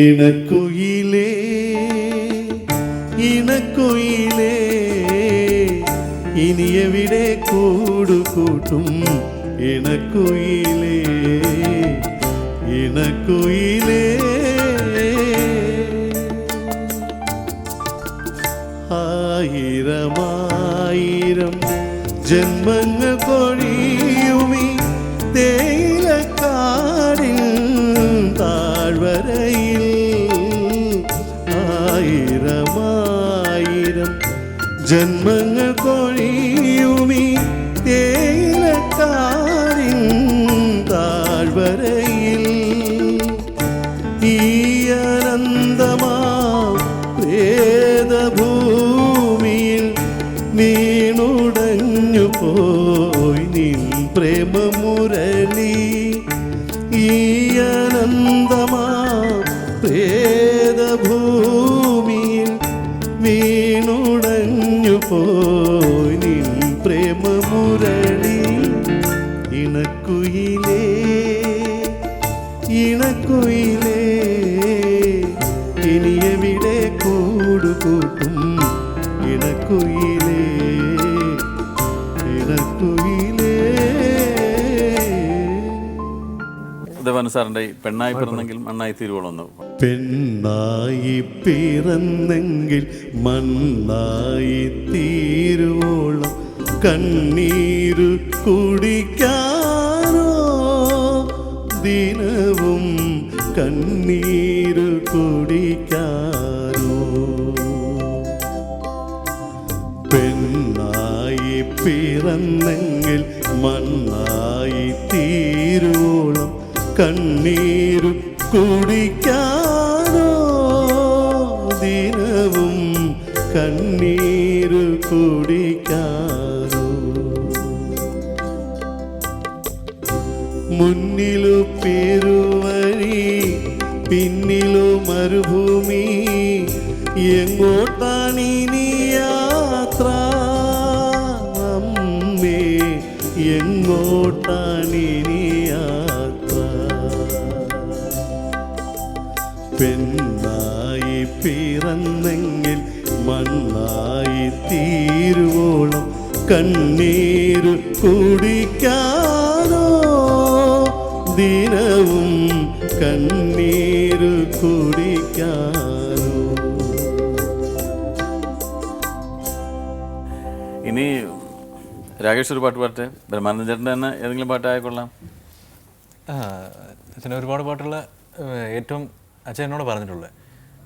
ഇണക്കുയിലേ ഇണക്കുയിലേ ഇനി എവിടെ കൂടുകൂട്ടും ഇണക്കുയിലേ ഇണക്കുയിലേ. ആയിരമായിരം ജന്മങ്ങൾ കൊഴിയുമി തേയിലക്കാടിൽ ജന്മങ്ങൾ കൊഴിയുമി തേയിലക്കാരിൻ താഴ്വരയിൽ. ഈ അനന്തമാ വേദഭൂമിയിൽ വീണുടഞ്ഞു പോയി നിൻ പ്രേമമുരളി. ഈ നിൻ പ്രേമമുരളി ഇണക്കുയിലേ ഇണക്കുയിലേ. ഇനി എവിടെ കൂടുകൂട്ടും ഇണക്കുയിലേ ഇണക്കുയിലേ. ദേവാന സാറിന്റെ പെണ്ണായി പിറന്നെങ്കിലും മണ്ണായി തീരുവോളൊന്ന് പെണ്ണായി പിറന്നെങ്കിൽ മണ്ണായി തീരുവോളം കണ്ണീരു കുടിക്കാനോ? ദിനവും കണ്ണീരു കുടിക്കാനോ? പെണ്ണായി പിറന്നെങ്കിൽ മണ്ണായി തീരുവോളം കണ്ണീരു കുടിക്കാനോ కోరికాను మున్నిలు పేరువరి పిన్నిలు మరుభూమి ఎంగోటాని యాత్ర. అమ్మే ఎంగోటాని പെണ്ണായി പിറന്നെങ്കിൽ മണ്ണായി തീരുവോളം കണ്ണീര് കുടിക്കാനോ? ദിനവും കണ്ണീര് കുടിക്കാനോ? ഇനി രാകേഷ് ഒരു പാട്ട് പാട്ട് ബ്രഹ്മാനന്ദ ചേട്ടന്റെ തന്നെ ഏതെങ്കിലും പാട്ടായ കൊള്ളാം. ആ, ഒരുപാട് പാട്ടുള്ള ഏറ്റവും അച്ഛൻ എന്നോട് പറഞ്ഞിട്ടുള്ളത്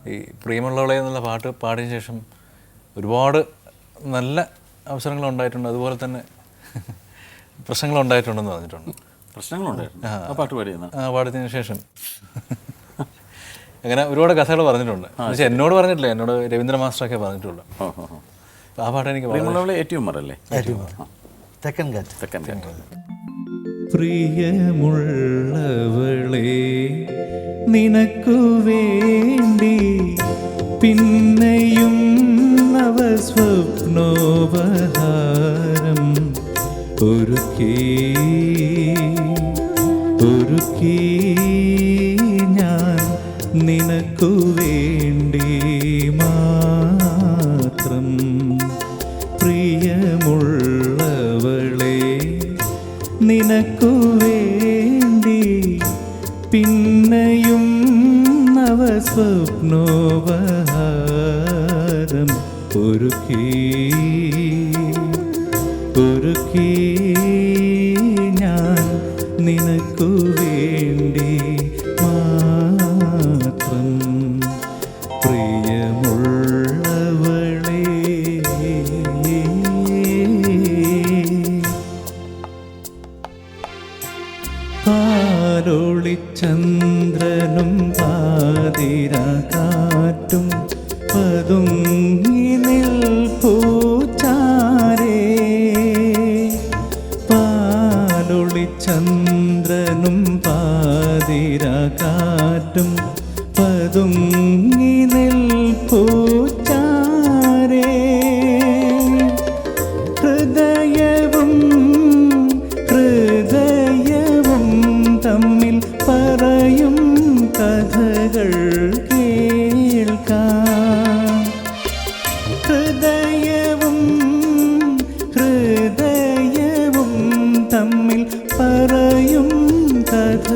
ഈ പ്രിയമുള്ളവളെ എന്നുള്ള പാട്ട് പാടിയ ശേഷം ഒരുപാട് നല്ല അവസരങ്ങൾ ഉണ്ടായിട്ടുണ്ട് അതുപോലെ തന്നെ പ്രശ്നങ്ങൾ ഉണ്ടായിട്ടുണ്ടെന്ന് പറഞ്ഞിട്ടുണ്ട്. പ്രശ്നങ്ങളുണ്ടായിരുന്നു ആ. പാട്ട് പാടിയെന്നാ? ആ പാടിയതിനു ശേഷം. അങ്ങനെ ഒരുപാട് കഥകൾ പറഞ്ഞിട്ടുണ്ട്. പക്ഷെ എന്നോട് പറഞ്ഞിട്ടില്ല. എന്നോട് രവീന്ദ്ര മാസ്റ്ററൊക്കെ പറഞ്ഞിട്ടുള്ളൂ. ആ പാട്ട് എനിക്ക് പ്രിയമുള്ളവളെ ഏറ്റവും മറല്ലേ? തെക്കൻ കാറ്റ് തെക്കൻ കാറ്റ് പ്രിയമുള്ളവളെ നിനക്കു വേണ്ടി പിന്നെയും നവസ്വപ്നോപഹാരം ഒരുക്കി ഒരുക്കി ഞാൻ നിനക്കു നവസ്വപ്നോപഹാരം ഒരുക്കി ഒരുക്കി ഞാൻ നിനക്കു വേണ്ടി പാലൊളിച്ചന്ദ്രനും പാതിര കാറ്റും പറയും കഥകൾ കേൾക്കാം. ഹൃദയവും ഹൃദയവും തമ്മിൽ പറയും കഥ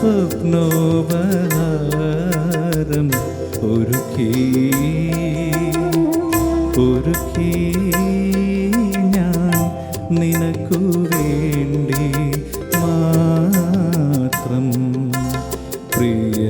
സ്വപ്നോപഹാരം ഒരുക്കി ഒരുക്കി ഞാൻ നിനക്കു വേണ്ടി മാത്രം പ്രിയ